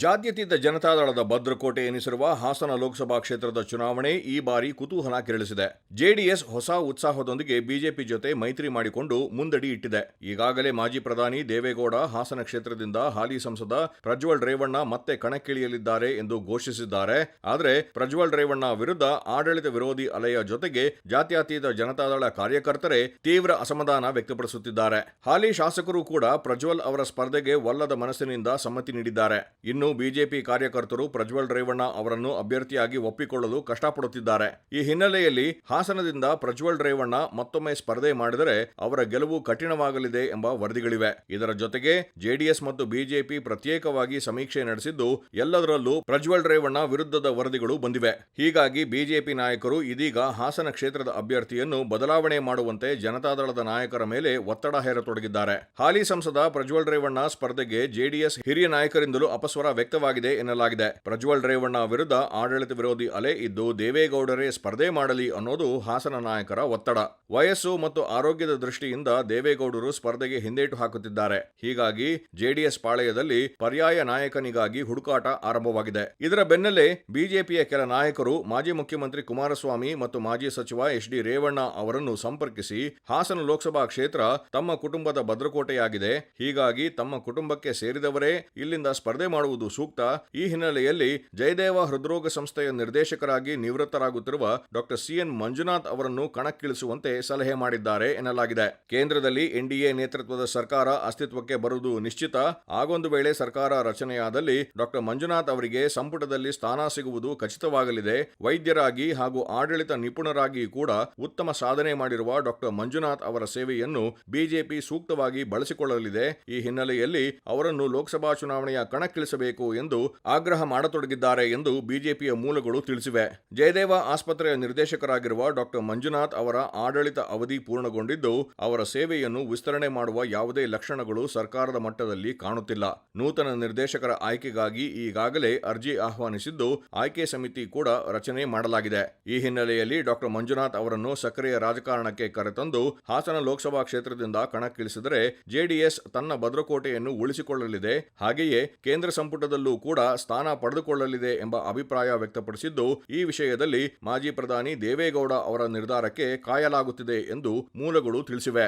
ಜಾತ್ಯತೀತ ಜನತಾದಳದ ಭದ್ರಕೋಟೆ ಎನಿಸಿರುವ ಹಾಸನ ಲೋಕಸಭಾ ಕ್ಷೇತ್ರದ ಚುನಾವಣೆ ಈ ಬಾರಿ ಕುತೂಹಲ ಕೆರಳಿಸಿದೆ. ಜೆಡಿಎಸ್ ಹೊಸ ಉತ್ಸಾಹದೊಂದಿಗೆ ಬಿಜೆಪಿ ಜೊತೆ ಮೈತ್ರಿ ಮಾಡಿಕೊಂಡು ಮುಂದಡಿ ಇಟ್ಟಿದೆ. ಈಗಾಗಲೇ ಮಾಜಿ ಪ್ರಧಾನಿ ದೇವೇಗೌಡ ಹಾಸನ ಕ್ಷೇತ್ರದಿಂದ ಹಾಲಿ ಸಂಸದ ಪ್ರಜ್ವಲ್ ರೇವಣ್ಣ ಮತ್ತೆ ಕಣಕ್ಕಿಳಿಯಲಿದ್ದಾರೆ ಎಂದು ಘೋಷಿಸಿದ್ದಾರೆ. ಆದರೆ ಪ್ರಜ್ವಲ್ ರೇವಣ್ಣ ವಿರುದ್ಧ ಆಡಳಿತ ವಿರೋಧಿ ಅಲೆಯ ಜೊತೆಗೆ ಜಾತ್ಯತೀತ ಜನತಾದಳ ಕಾರ್ಯಕರ್ತರೇ ತೀವ್ರ ಅಸಮಾಧಾನ ವ್ಯಕ್ತಪಡಿಸುತ್ತಿದ್ದಾರೆ. ಹಾಲಿ ಶಾಸಕರು ಕೂಡ ಪ್ರಜ್ವಲ್ ಅವರ ಸ್ಪರ್ಧೆಗೆ ಒಲ್ಲದ ಮನಸ್ಸಿನಿಂದ ಸಮ್ಮತಿ ನೀಡಿದ್ದಾರೆ. ಇನ್ನು ಬಿಜೆಪಿ ಕಾರ್ಯಕರ್ತರು ಪ್ರಜ್ವಲ್ ರೇವಣ್ಣ ಅವರನ್ನು ಅಭ್ಯರ್ಥಿಯಾಗಿ ಒಪ್ಪಿಕೊಳ್ಳಲು ಕಷ್ಟಪಡುತ್ತಿದ್ದಾರೆ. ಈ ಹಿನ್ನೆಲೆಯಲ್ಲಿ ಹಾಸನದಿಂದ ಪ್ರಜ್ವಲ್ ರೇವಣ್ಣ ಮತ್ತೊಮ್ಮೆ ಸ್ಪರ್ಧೆ ಮಾಡಿದರೆ ಅವರ ಗೆಲುವು ಕಠಿಣವಾಗಲಿದೆ ಎಂಬ ವರದಿಗಳಿವೆ. ಇದರ ಜೊತೆಗೆ ಜೆಡಿಎಸ್ ಮತ್ತು ಬಿಜೆಪಿ ಪ್ರತ್ಯೇಕವಾಗಿ ಸಮೀಕ್ಷೆ ನಡೆಸಿದ್ದು ಎಲ್ಲದರಲ್ಲೂ ಪ್ರಜ್ವಲ್ ರೇವಣ್ಣ ವಿರುದ್ಧದ ವರದಿಗಳು ಬಂದಿವೆ. ಹೀಗಾಗಿ ಬಿಜೆಪಿ ನಾಯಕರು ಇದೀಗ ಹಾಸನ ಕ್ಷೇತ್ರದ ಅಭ್ಯರ್ಥಿಯನ್ನು ಬದಲಾವಣೆ ಮಾಡುವಂತೆ ಜನತಾದಳದ ನಾಯಕರ ಮೇಲೆ ಒತ್ತಡ ಹೇರತೊಡಗಿದ್ದಾರೆ. ಹಾಲಿ ಸಂಸದ ಪ್ರಜ್ವಲ್ ರೇವಣ್ಣ ಸ್ಪರ್ಧೆಗೆ ಜೆಡಿಎಸ್ ಹಿರಿಯ ನಾಯಕರಿಂದಲೂ ಅಪಸ್ವರ ವ್ಯಕ್ತವಾಗಿದೆ ಎನ್ನಲಾಗಿದೆ. ಪ್ರಜ್ವಲ್ ರೇವಣ್ಣ ವಿರುದ್ಧ ಆಡಳಿತ ವಿರೋಧಿ ಅಲೆ ಇದ್ದು ದೇವೇಗೌಡರೇ ಸ್ಪರ್ಧೆ ಮಾಡಲಿ ಅನ್ನೋದು ಹಾಸನ ನಾಯಕರ ಒತ್ತಡ. ವಯಸ್ಸು ಮತ್ತು ಆರೋಗ್ಯದ ದೃಷ್ಟಿಯಿಂದ ದೇವೇಗೌಡರು ಸ್ಪರ್ಧೆಗೆ ಹಿಂದೇಟು ಹಾಕುತ್ತಿದ್ದಾರೆ. ಹೀಗಾಗಿ ಜೆಡಿಎಸ್ ಪಾಳೆಯದಲ್ಲಿ ಪರ್ಯಾಯ ನಾಯಕನಿಗಾಗಿ ಹುಡುಕಾಟ ಆರಂಭವಾಗಿದೆ. ಇದರ ಬೆನ್ನಲ್ಲೇ ಬಿಜೆಪಿಯ ಕೆಲ ನಾಯಕರು ಮಾಜಿ ಮುಖ್ಯಮಂತ್ರಿ ಕುಮಾರಸ್ವಾಮಿ ಮತ್ತು ಮಾಜಿ ಸಚಿವ ಎಚ್ ಡಿ ರೇವಣ್ಣ ಅವರನ್ನು ಸಂಪರ್ಕಿಸಿ ಹಾಸನ ಲೋಕಸಭಾ ಕ್ಷೇತ್ರ ತಮ್ಮ ಕುಟುಂಬದ ಭದ್ರಕೋಟೆಯಾಗಿದೆ. ಹೀಗಾಗಿ ತಮ್ಮ ಕುಟುಂಬಕ್ಕೆ ಸೇರಿದವರೇ ಇಲ್ಲಿಂದ ಸ್ಪರ್ಧೆ ಮಾಡುವುದು ಸೂಕ್ತ, ಈ ಹಿನ್ನೆಲೆಯಲ್ಲಿ ಜಯದೇವ ಹೃದ್ರೋಗ ಸಂಸ್ಥೆಯ ನಿರ್ದೇಶಕರಾಗಿ ನಿವೃತ್ತರಾಗುತ್ತಿರುವ ಡಾಕ್ಟರ್ ಸಿಎನ್. ಮಂಜುನಾಥ್ ಅವರನ್ನು ಕಣಕ್ಕಿಳಿಸುವಂತೆ ಸಲಹೆ ಮಾಡಿದ್ದಾರೆ ಎನ್ನಲಾಗಿದೆ. ಕೇಂದ್ರದಲ್ಲಿ ಎನ್ಡಿಎ ನೇತೃತ್ವದ ಸರ್ಕಾರ ಅಸ್ತಿತ್ವಕ್ಕೆ ಬರುವುದು ನಿಶ್ಚಿತ. ಆಗೊಂದು ವೇಳೆ ಸರ್ಕಾರ ರಚನೆಯಾದಲ್ಲಿ ಡಾಕ್ಟರ್ ಮಂಜುನಾಥ್ ಅವರಿಗೆ ಸಂಪುಟದಲ್ಲಿ ಸ್ಥಾನ ಸಿಗುವುದು ಖಚಿತವಾಗಲಿದೆ. ವೈದ್ಯರಾಗಿ ಹಾಗೂ ಆಡಳಿತ ನಿಪುಣರಾಗಿ ಕೂಡ ಉತ್ತಮ ಸಾಧನೆ ಮಾಡಿರುವ ಡಾಕ್ಟರ್ ಮಂಜುನಾಥ್ ಅವರ ಸೇವೆಯನ್ನು ಬಿಜೆಪಿ ಸೂಕ್ತವಾಗಿ ಬಳಸಿಕೊಳ್ಳಲಿದೆ. ಈ ಹಿನ್ನೆಲೆಯಲ್ಲಿ ಅವರನ್ನು ಲೋಕಸಭಾ ಚುನಾವಣೆಯ ಕಣಕ್ಕಿಳಿಸಬೇಕು ಎಂದು ಆಗ್ರಹ ಮಾಡತೊಡಗಿದ್ದಾರೆ ಎಂದು ಬಿಜೆಪಿಯ ಮೂಲಗಳು ತಿಳಿಸಿವೆ. ಜಯದೇವ ಆಸ್ಪತ್ರೆಯ ನಿರ್ದೇಶಕರಾಗಿರುವ ಡಾಕ್ಟರ್ ಮಂಜುನಾಥ್ ಅವರ ಆಡಳಿತ ಅವಧಿ ಪೂರ್ಣಗೊಂಡಿದ್ದು, ಅವರ ಸೇವೆಯನ್ನು ವಿಸ್ತರಣೆ ಮಾಡುವ ಯಾವುದೇ ಲಕ್ಷಣಗಳು ಸರ್ಕಾರದ ಮಟ್ಟದಲ್ಲಿ ಕಾಣುತ್ತಿಲ್ಲ. ನೂತನ ನಿರ್ದೇಶಕರ ಆಯ್ಕೆಗಾಗಿ ಈಗಾಗಲೇ ಅರ್ಜಿ ಆಹ್ವಾನಿಸಿದ್ದು, ಆಯ್ಕೆ ಸಮಿತಿ ಕೂಡ ರಚನೆ ಮಾಡಲಾಗಿದೆ. ಈ ಹಿನ್ನೆಲೆಯಲ್ಲಿ ಡಾಕ್ಟರ್ ಮಂಜುನಾಥ್ ಅವರನ್ನು ಸಕ್ರಿಯ ರಾಜಕಾರಣಕ್ಕೆ ಕರೆತಂದು ಹಾಸನ ಲೋಕಸಭಾ ಕ್ಷೇತ್ರದಿಂದ ಕಣಕ್ಕಿಳಿಸಿದರೆ ಜೆಡಿಎಸ್ ತನ್ನ ಭದ್ರಕೋಟೆಯನ್ನು ಉಳಿಸಿಕೊಳ್ಳಲಿದೆ. ಹಾಗೆಯೇ ಕೇಂದ್ರ ಸಂಪುಟದಲ್ಲೂ ಕೂಡ ಸ್ಥಾನ ಪಡೆದುಕೊಳ್ಳಲಿದೆ ಎಂಬ ಅಭಿಪ್ರಾಯ ವ್ಯಕ್ತಪಡಿಸಿದ್ದು, ಈ ವಿಷಯದಲ್ಲಿ ಮಾಜಿ ಪ್ರಧಾನಿ ದೇವೇಗೌಡ ಅವರ ನಿರ್ಧಾರಕ್ಕೆ ಕಾಯಲಾಗುತ್ತಿದೆ ಎಂದು ಮೂಲಗಳು ತಿಳಿಸಿವೆ.